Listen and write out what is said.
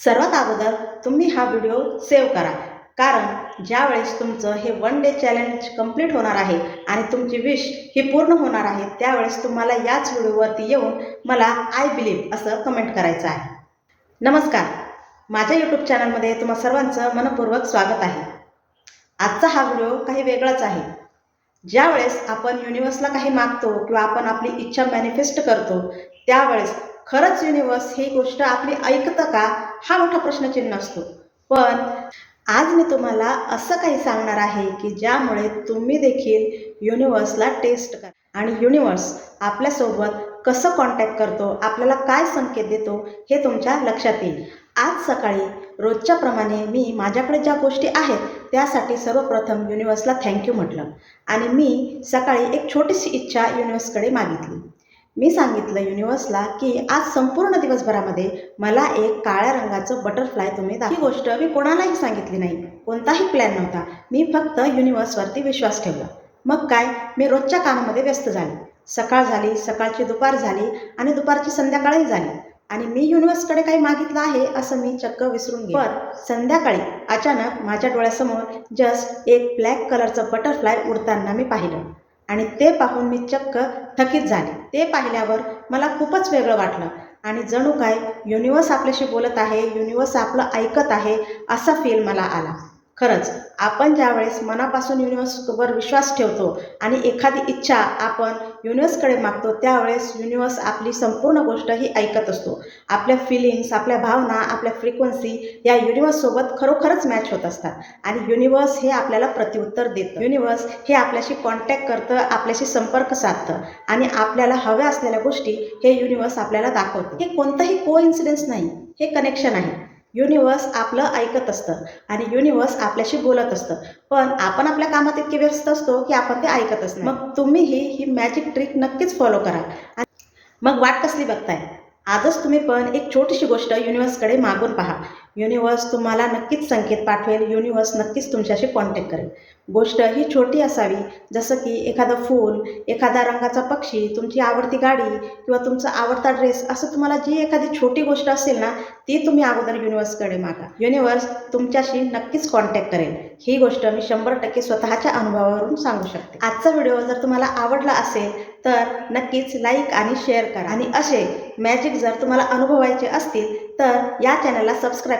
सर्वात अगोदर तुम्ही हा व्हिडिओ सेव्ह करा. कारण ज्यावेळेस तुमचं हे वन डे चॅलेंज कंप्लीट होणार आहे आणि तुमची विश ही पूर्ण होणार आहे त्यावेळेस तुम्हाला याच व्हिडिओवरती येऊन मला आय बिलीव्ह असं कमेंट करायचं आहे. नमस्कार. माझ्या यूट्यूब चॅनलमध्ये तुम्हा सर्वांचं मनपूर्वक स्वागत आहे. आजचा हा व्हिडिओ काही वेगळाच आहे. ज्यावेळेस आपण युनिवर्सला काही मागतो किंवा आपण आपली इच्छा मॅनिफेस्ट करतो त्यावेळेस खरंच युनिवर्स ही गोष्ट आपली ऐकतं का? हा मोठा प्रश्नचिन्ह असतो. पण आज मी तुम्हाला असं काही सांगणार आहे की ज्यामुळे तुम्ही देखील युनिवर्सला टेस्ट करा. आणि युनिवर्स आपल्यासोबत कसं कॉन्टॅक्ट करतो आपल्याला काय संकेत देतो हे तुमच्या लक्षात येईल. आज सकाळी रोजच्या प्रमाणे मी माझ्याकडे ज्या गोष्टी आहेत त्यासाठी सर्वप्रथम युनिवर्सला थँक्यू म्हटलं. आणि मी सकाळी एक छोटीशी इच्छा युनिवर्सकडे मागितली. मी सांगितलं युनिवर्सला की आज संपूर्ण दिवसभरामध्ये मला एक काळ्या रंगाचं बटरफ्लाय तुम्ही दा ही गोष्ट मी कोणालाही सांगितली नाही. कोणताही प्लॅन नव्हता. मी फक्त युनिवर्सवरती विश्वास ठेवला. मग काय? मी रोजच्या कामामध्ये व्यस्त झाले. सकाळ झाली सकाळची दुपार झाली आणि दुपारची संध्याकाळही झाली. आणि मी युनिवर्सकडे काही मागितलं आहे असं मी चक्क विसरून गेले. पण संध्याकाळी अचानक माझ्या डोळ्यासमोर जस्ट एक ब्लॅक कलरचं बटरफ्लाय उडताना मी पाहिलं. आणि ते पाहून मी चक्क थकीत झाले. ते पाहिल्यावर मला खूपच वेगळं वाटलं. आणि जणू काय युनिवर्स आपल्याशी बोलत आहे युनिवर्स आपलं ऐकत आहे असा फील मला आला. खरंच आपण ज्यावेळेस मनापासून युनिवर्सवर विश्वास ठेवतो आणि एखादी इच्छा आपण युनिवर्सकडे मागतो त्यावेळेस युनिवर्स आपली संपूर्ण गोष्ट ही ऐकत असतो. आपल्या फिलिंग्स आपल्या भावना आपल्या फ्रिक्वन्सी या युनिवर्ससोबत खरोखरच मॅच होत असतात. आणि युनिवर्स हे आपल्याला प्रत्युत्तर देतं. युनिवर्स हे आपल्याशी कॉन्टॅक्ट करतं आपल्याशी संपर्क साधतं आणि आपल्याला हव्या असलेल्या गोष्टी हे युनिवर्स आपल्याला दाखवतं. हे कोणतंही को नाही. हे कनेक्शन आहे. युनिवर्स आपलं ऐकत असतं आणि युनिवर्स आपल्याशी बोलत असतं. पण आपण आपल्या कामात इतके व्यस्त असतो की आपण ते ऐकतच नाही. मग तुम्हीही ही मॅजिक ट्रिक नक्कीच फॉलो करा मग वाट कसली बघताय? आजच तुम्ही पण एक छोटीशी गोष्ट युनिवर्सकडे मागून पहा. युनिवर्स तुम्हाला नक्कीच संकेत पाठवेल. युनिवर्स नक्कीच तुमच्याशी कॉन्टॅक्ट करेल. गोष्ट ही छोटी असावी. जसं की एखादं फूल एखादा रंगाचा पक्षी तुमची आवडती गाडी किंवा तुमचा आवडता ड्रेस असं तुम्हाला जी एखादी छोटी गोष्ट असेल ना ती तुम्ही अगोदर युनिवर्सकडे मागा. युनिवर्स तुमच्याशी नक्कीच कॉन्टॅक्ट करेल. ही गोष्ट मी शंभर टक्के स्वतःच्या अनुभवावरून सांगू शकते. आजचा व्हिडिओ जर तुम्हाला आवडला असेल तर नक्कीच लाईक आणि शेअर करा. आणि असे मॅजिक जर तुम्हाला अनुभवायचे असतील तर या चॅनलला सबस्क्राईब